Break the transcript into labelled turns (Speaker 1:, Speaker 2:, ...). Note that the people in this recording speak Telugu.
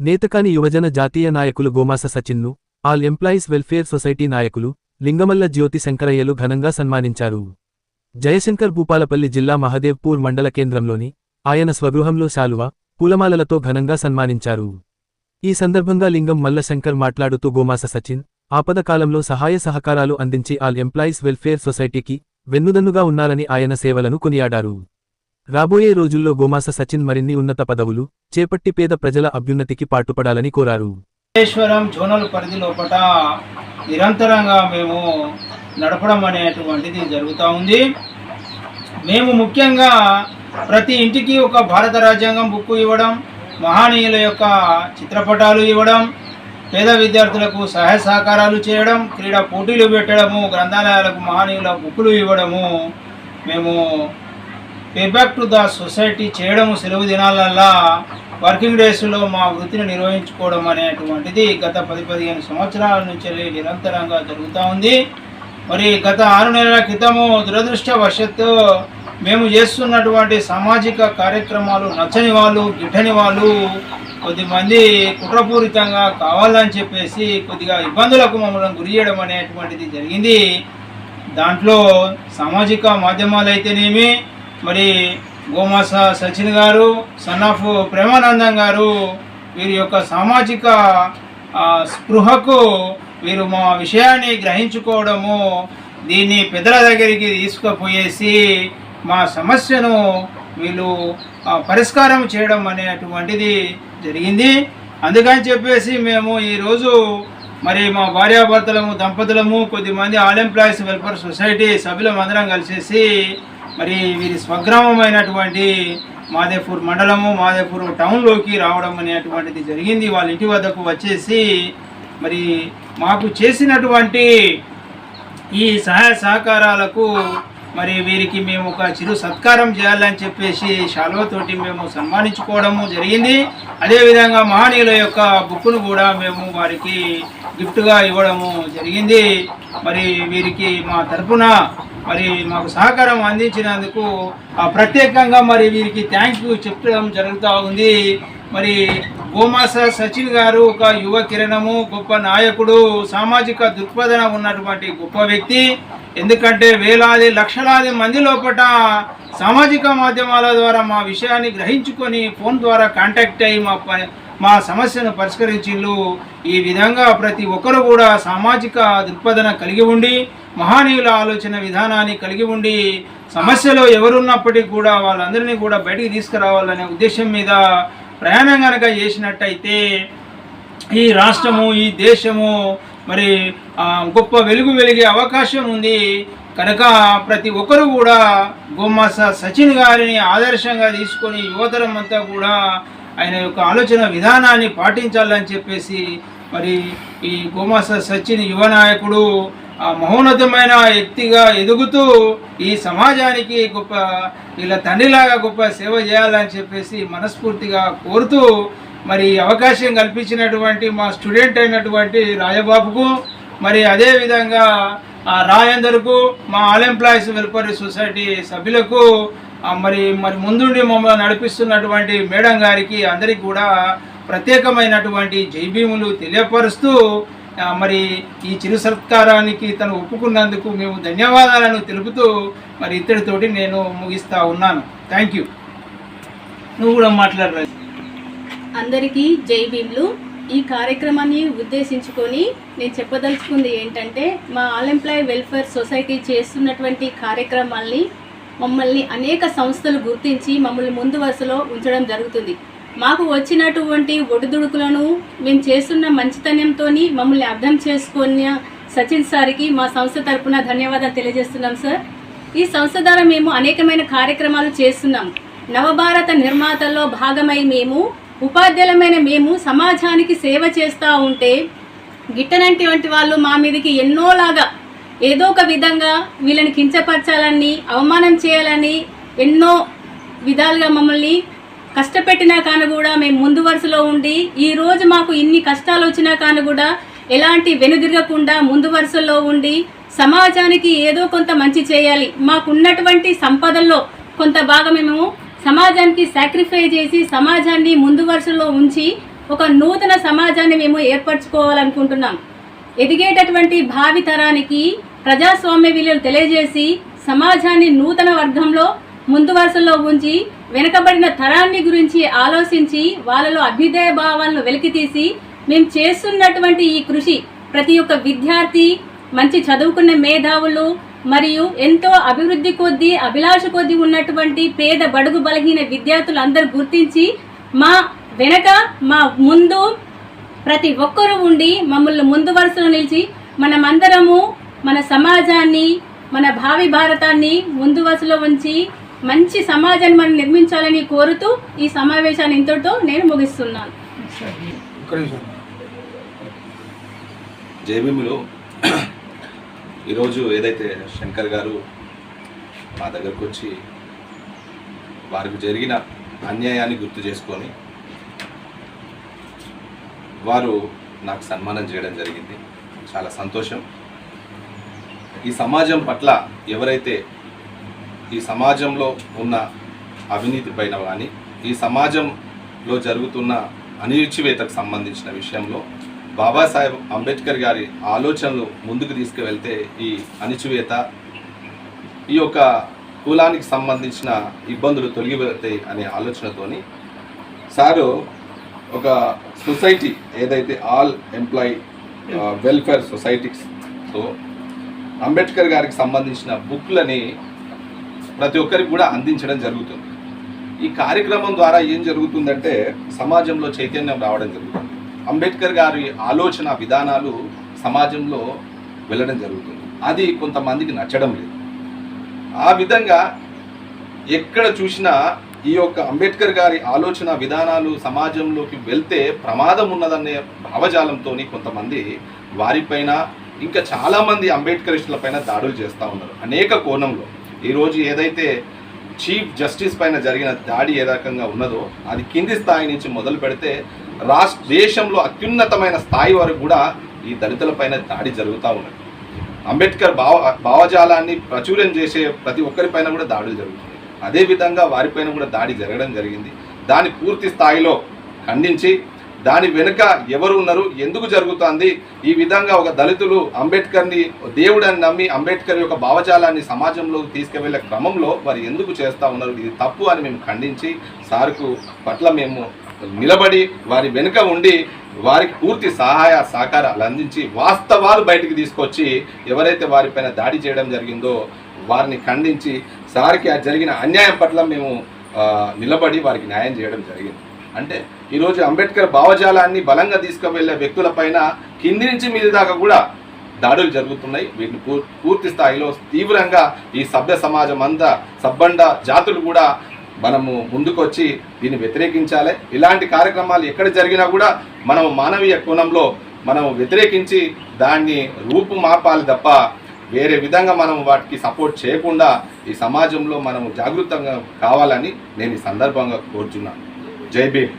Speaker 1: నేతకాని యువజన జాతీయ నాయకులు గోమాస సచిన్ను ఆల్ ఎంప్లాయీస్ వెల్ఫేర్ సొసైటీ నాయకులు లింగమల్ల జ్యోతి శంకరయ్యలు ఘనంగా సన్మానించారు. జయశంకర్ భూపాలపల్లి జిల్లా మహదేవ్పూర్ మండల కేంద్రంలోని ఆయన స్వగృహంలో శాలువ పూలమాలలతో ఘనంగా సన్మానించారు. ఈ సందర్భంగా లింగం మల్లశంకర్ మాట్లాడుతూ గోమాస సచిన్ ఆపద కాలంలో సహాయ సహకారాలు అందించి ఆల్ ఎంప్లాయీస్ వెల్ఫేర్ సొసైటీకి వెన్నుదన్నుగా ఉన్నారని ఆయన సేవలను కొనియాడారు. రాబోయే రోజుల్లో గోమాస సచిన్ మరిన్ని ఉన్నత పదవులు చేపట్టి పేద ప్రజల అభ్యున్నతికి పాటుపడాలని కోరారు.
Speaker 2: జోనల్ పరిధి లోపల నిరంతరంగా మేము నడపడం అనేటువంటిది జరుగుతూ ఉంది. మేము ముఖ్యంగా ప్రతి ఇంటికి ఒక భారత రాజ్యాంగం బుక్కు ఇవ్వడం మహనీయుల యొక్క చిత్రపటాలు ఇవ్వడం పేద విద్యార్థులకు సహాయ సహకారాలు చేయడం క్రీడా పోటీలు పెట్టడము గ్రంథాలయాలకు మహనీయుల బుక్కులు ఇవ్వడము మేము పేబ్యాక్ టు ద సొసైటీ చేయడం సెలవు దినాలల్లా వర్కింగ్ డేస్లో మా వృత్తిని నిర్వహించుకోవడం అనేటువంటిది గత పది పదిహేను సంవత్సరాల నుంచి నిరంతరంగా జరుగుతూ ఉంది. మరి గత ఆరు నెలల క్రితము దురదృష్టవశత్తు మేము చేస్తున్నటువంటి సామాజిక కార్యక్రమాలు నచ్చని వాళ్ళు గిట్టని వాళ్ళు కొద్దిమంది కుట్రపూరితంగా కావాలని చెప్పేసి కొద్దిగా ఇబ్బందులకు మమ్మల్ని గురి చేయడం అనేటువంటిది జరిగింది. దాంట్లో సామాజిక మాధ్యమాలు అయితేనేమి మరి గోమాస సచిన్ గారు సన్ ఆఫ్ ప్రేమానందం గారు వీరి యొక్క సామాజిక స్పృహకు వీరు మా విషయాన్ని గ్రహించుకోవడము దీన్ని పెద్దల దగ్గరికి తీసుకుపోయేసి మా సమస్యను వీళ్ళు పరిష్కారం చేయడం అనేటువంటిది జరిగింది. అందుకని చెప్పేసి మేము ఈరోజు మరి మా భార్యాభర్తలము దంపతులము కొద్దిమంది ఆల్ ఎంప్లాయీస్ వెల్ఫేర్ సొసైటీ సభ్యులం అందరం కలిసేసి మరి వీరి స్వగ్రామమైనటువంటి మాదేపూర్ మండలము మాదేపూర్ టౌన్లోకి రావడం అనేటువంటిది జరిగింది. వాళ్ళ ఇంటి వద్దకు వచ్చేసి మరి మాకు చేసినటువంటి ఈ సహాయ సహకారాలకు మరి వీరికి మేము ఒక చిరు సత్కారం చేయాలని చెప్పేసి శాలువతోటి మేము సన్మానించుకోవడము జరిగింది. అదేవిధంగా మహనీయుల యొక్క బుక్కును కూడా మేము వారికి గిఫ్ట్గా ఇవ్వడము జరిగింది. మరి వీరికి మా తరపున మరి మాకు సహకారం అందించినందుకు ఆ ప్రత్యేకంగా మరి వీరికి థ్యాంక్ యూ చెప్పడం జరుగుతూ ఉంది. మరి గోమాస సచిన్ గారు ఒక యువ కిరణము గొప్ప నాయకుడు సామాజిక దృక్పథన ఉన్నటువంటి గొప్ప వ్యక్తి. ఎందుకంటే వేలాది లక్షలాది మంది లోపల సామాజిక మాధ్యమాల ద్వారా మా విషయాన్ని గ్రహించుకొని ఫోన్ ద్వారా కాంటాక్ట్ అయ్యి మా ప- మా సమస్యను పరిష్కరించిండ్రు ఈ విధంగా ప్రతి ఒక్కరు కూడా సామాజిక దృక్పథన కలిగి ఉండి మహానీయుల ఆలోచన విధానాన్ని కలిగి ఉండి సమస్యలో ఎవరున్నప్పటికీ కూడా వాళ్ళందరినీ కూడా బయటికి తీసుకురావాలనే ఉద్దేశం మీద ప్రయాణం కనుక చేసినట్టయితే ఈ రాష్ట్రము ఈ దేశము మరి గొప్ప వెలుగు వెలిగే అవకాశం ఉంది. కనుక ప్రతి ఒక్కరు కూడా గోమాస సచిన్ గారిని ఆదర్శంగా తీసుకొని యువతరం అంతా కూడా ఆయన యొక్క ఆలోచన విధానాన్ని పాటించాలని చెప్పేసి మరి ఈ గోమాస సచిన్ యువ నాయకుడు మహోన్నతమైన వ్యక్తిగా ఎదుగుతూ ఈ సమాజానికి గొప్ప ఇలా తండ్రిలాగా గొప్ప సేవ చేయాలని చెప్పేసి మనస్ఫూర్తిగా కోరుతూ మరి అవకాశం కల్పించినటువంటి మా స్టూడెంట్ అయినటువంటి రాయబాబుకు మరి అదేవిధంగా ఆ రాయందర్కు మా ఆల్ ఎంప్లాయీస్ వెల్ఫేర్ సొసైటీ సభ్యులకు మరి మరి ముందుండి మమ్మల్ని నడిపిస్తున్నటువంటి మేడం గారికి అందరికీ కూడా ప్రత్యేకమైనటువంటి జైభీములు తెలియపరుస్తూ మరి ఈ చిరు సత్కారానికి తను ఒప్పుకున్నందుకు మేము ధన్యవాదాలను తెలుపుతూ మరి ఇద్దరితోటి నేను ముగిస్తా ఉన్నాను. థ్యాంక్ యూ నువ్వు కూడా మాట్లాడరా
Speaker 3: అందరికీ జై భీమ్లు. ఈ కార్యక్రమాన్ని ఉద్దేశించుకొని నేను చెప్పదలుచుకుంది ఏంటంటే మా ఆల్ ఎంప్లాయీ వెల్ఫేర్ సొసైటీ చేస్తున్నటువంటి కార్యక్రమాల్ని మమ్మల్ని అనేక సంస్థలు గుర్తించి మమ్మల్ని ముందు వరుసలో ఉంచడం జరుగుతుంది. మాకు వచ్చినటువంటి ఒడిదుడుకులను మేము చేస్తున్న మంచితనంతో మమ్మల్ని అర్థం చేసుకున్న సచిన్ సార్కి మా సంస్థ తరపున ధన్యవాదాలు తెలియజేస్తున్నాం సార్. ఈ సంస్థ ద్వారా మేము అనేకమైన కార్యక్రమాలు చేస్తున్నాం. నవభారత నిర్మాతల్లో భాగమై మేము ఉపాధ్యాయులమైన మేము సమాజానికి సేవ చేస్తూ ఉంటే గిట్టనంటి వంటి వాళ్ళు మా మీదకి ఎన్నోలాగా ఏదో ఒక విధంగా వీళ్ళని కించపరచాలని అవమానం చేయాలని ఎన్నో విధాలుగా మమ్మల్ని కష్టపెట్టినా కానీ కూడా మేము ముందు వరుసలో ఉండి ఈరోజు మాకు ఇన్ని కష్టాలు వచ్చినా కానీ కూడా ఎలాంటి వెనుదిరగకుండా ముందు వరుసల్లో ఉండి సమాజానికి ఏదో కొంత మంచి చేయాలి. మాకున్నటువంటి సంపదల్లో కొంత భాగం మేము సమాజానికి సాక్రిఫై చేసి సమాజాన్ని ముందు వరుసలో ఉంచి ఒక నూతన సమాజాన్ని మేము ఏర్పరచుకోవాలనుకుంటున్నాం. ఎదిగేటటువంటి భావి తరానికి ప్రజాస్వామ్య విలువలు తెలియజేసి సమాజాన్ని నూతన వర్గంలో ముందు వరుసలో ఉంచి వెనకబడిన తరాన్ని గురించి ఆలోచించి వాళ్ళలో అభ్యుదయ భావాలను వెలికితీసి మేము చేస్తున్నటువంటి ఈ కృషి ప్రతి ఒక్క విద్యార్థి మంచి చదువుకున్న మేధావులు మరియు ఎంతో అభివృద్ధి కొద్దీ అభిలాష కొద్దీ ఉన్నటువంటి పేద బడుగు బలహీన విద్యార్థులు అందరూ గుర్తించి మా వెనక మా ముందు ప్రతి ఒక్కరూ ఉండి మమ్మల్ని ముందు వరుసలో నిలిచి మనమందరము మన సమాజాన్ని మన భావి భారతాన్ని ముందు వరుసలో ఉంచి మంచి సమాజాన్ని మనం నిర్మించాలని కోరుతూ ఈ సమావేశాన్ని ఇంతటితో నేను ముగిస్తున్నాను.
Speaker 4: జేబీములో ఈరోజు ఏదైతే శంకర్ గారు మా దగ్గరకు వచ్చి వారికి జరిగిన అన్యాయాన్ని గుర్తు చేసుకొని వారు నాకు సన్మానం చేయడం జరిగింది. చాలా సంతోషం. ఈ సమాజం పట్ల ఎవరైతే ఈ సమాజంలో ఉన్న అవినీతి పైన కానీ ఈ సమాజంలో జరుగుతున్న అనిరుచివేతకు సంబంధించిన విషయంలో బాబాసాహెబ్ అంబేద్కర్ గారి ఆలోచనలు ముందుకు తీసుకువెళ్తే ఈ అణిచివేత ఈ యొక్క కులానికి సంబంధించిన ఇబ్బందులు తొలగిపోతాయి అనే ఆలోచనతోని సారు ఒక సొసైటీ ఏదైతే ఆల్ ఎంప్లాయీ వెల్ఫేర్ సొసైటీస్తో అంబేద్కర్ గారికి సంబంధించిన బుక్లని ప్రతి ఒక్కరికి కూడా అందించడం జరుగుతుంది. ఈ కార్యక్రమం ద్వారా ఏం జరుగుతుందంటే సమాజంలో చైతన్యం రావడం జరుగుతుంది. అంబేద్కర్ గారి ఆలోచన విధానాలు సమాజంలో వెళ్ళడం జరుగుతుంది. అది కొంతమందికి నచ్చడం లేదు. ఆ విధంగా ఎక్కడ చూసినా ఈ యొక్క అంబేద్కర్ గారి ఆలోచన విధానాలు సమాజంలోకి వెళ్తే ప్రమాదం ఉన్నదనే భావజాలంతో కొంతమంది వారిపైన ఇంకా చాలామంది అంబేద్కరిస్టులపైన దాడులు చేస్తూ ఉన్నారు. అనేక కోణంలో. ఈరోజు ఏదైతే చీఫ్ జస్టిస్ పైన జరిగిన దాడి ఏ రకంగా ఉన్నదో అది కింది స్థాయి నుంచి మొదలు పెడితే రాష్ట్ర దేశంలో అత్యున్నతమైన స్థాయి వరకు కూడా ఈ దళితుల పైన దాడి జరుగుతూ ఉన్నది. అంబేద్కర్ భావ భావజాలాన్ని ప్రచురం చేసే ప్రతి ఒక్కరిపైన కూడా దాడులు జరుగుతున్నాయి. అదేవిధంగా వారిపైన కూడా దాడి జరగడం జరిగింది. దాన్ని పూర్తి స్థాయిలో ఖండించి దాని వెనుక ఎవరు ఉన్నారు ఎందుకు జరుగుతుంది? ఈ విధంగా ఒక దళితులు అంబేద్కర్ని దేవుడని నమ్మి అంబేద్కర్ యొక్క భావజాలాన్ని సమాజంలోకి తీసుకువెళ్ళే క్రమంలో వారు ఎందుకు చేస్తూ ఉన్నారు? ఇది తప్పు అని మేము ఖండించి సార్కు పట్ల మేము నిలబడి వారి వెనుక ఉండి వారికి పూర్తి సహాయ సహకారాలు అందించి వాస్తవాలు బయటికి తీసుకొచ్చి ఎవరైతే వారిపైన దాడి చేయడం జరిగిందో వారిని ఖండించి సార్కి జరిగిన అన్యాయం పట్ల మేము నిలబడి వారికి న్యాయం చేయడం జరిగింది. అంటే ఈరోజు అంబేద్కర్ భావజాలాన్ని బలంగా తీసుకువెళ్ళే వ్యక్తులపైన కింది నుంచి మీది దాకా కూడా దాడులు జరుగుతున్నాయి. వీటిని పూర్తి స్థాయిలో తీవ్రంగా ఈ సభ్య సమాజం అంతా సబ్బండ జాతులు కూడా మనము ముందుకొచ్చి దీన్ని వ్యతిరేకించాలి. ఇలాంటి కార్యక్రమాలు ఎక్కడ జరిగినా కూడా మనం మానవీయ కోణంలో మనం వ్యతిరేకించి దాన్ని రూపు మార్పాలి తప్ప వేరే విధంగా మనం వాటికి సపోర్ట్ చేయకుండా ఈ సమాజంలో మనం జాగృతంగా కావాలని నేను ఈ సందర్భంగా కోరుచున్నాను. జై భీమ్